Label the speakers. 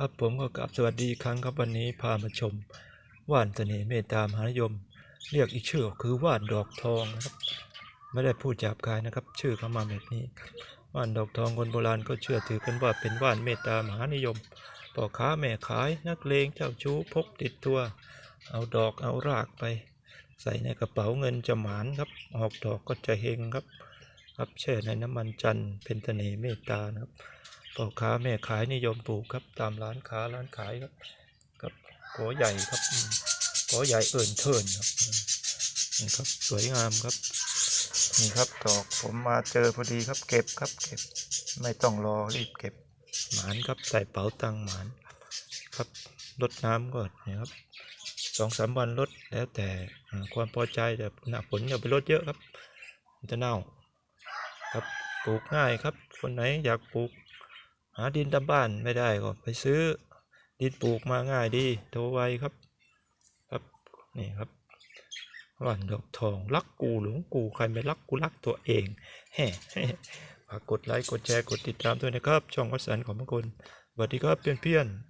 Speaker 1: ครับผมก็กราบสวัสดีครั้งครับวันนี้พามาชมว่านเสน่ห์เมตตามหานิยม เรียกอีกชื่อก็คือว่านดอกทองนะครับ ไม่ได้พูดหยาบคายนะครับ ชื่อเข้ามาแบบนี้ว่านดอกทองคนโบราณก็เชื่อถือกันว่าเป็นว่านเมตตามหานิยมพ่อค้าแม่ขายนักเลงเจ้าชู้พกติดตัว เอาดอกเอารากไป ใส่ในกระเป๋าเงินจะหมานครับออกดอกก็จะเฮงครับ ครับแช่ในน้ำมันจันทร์เป็นเสน่ห์เมตตานะครับ พ่อค้าแม่ขายนิยมปลูกครับ ตามร้านค้าร้านขายครับกับกอใหญ่ครับอืมกอใหญ่เอิ่นเทินครับนี่ครับสวยงามครับนี่ครับดอกผมมาเจอพอดีครับเก็บครับเก็บ ไม่ต้องรอรีบเก็บหมานครับใส่เป๋าตังค์หมานครับลดน้ำก่อนนี่ยครับสองสามวันลดแล้วแต่ความพอใจแต่หน้าฝนอย่าไปลดเยอะครับมันจะเน่าครับปลูกง่ายครับ คนไหนอยากปลูก หาดินตามบ้านไม่ได้ก็ไปซื้อดินปลูกมาง่ายดีโตไวครับ ครับนี่ครับว่อนดอกทองรักกูหลงกูใครไม่รักกูรักตัวเองแฮ่ฝากกดไลค์กดแชร์กดติดตามด้วยนะครับ ช่องวัสันของพระคุณสวัสดีครับเพื่อนๆ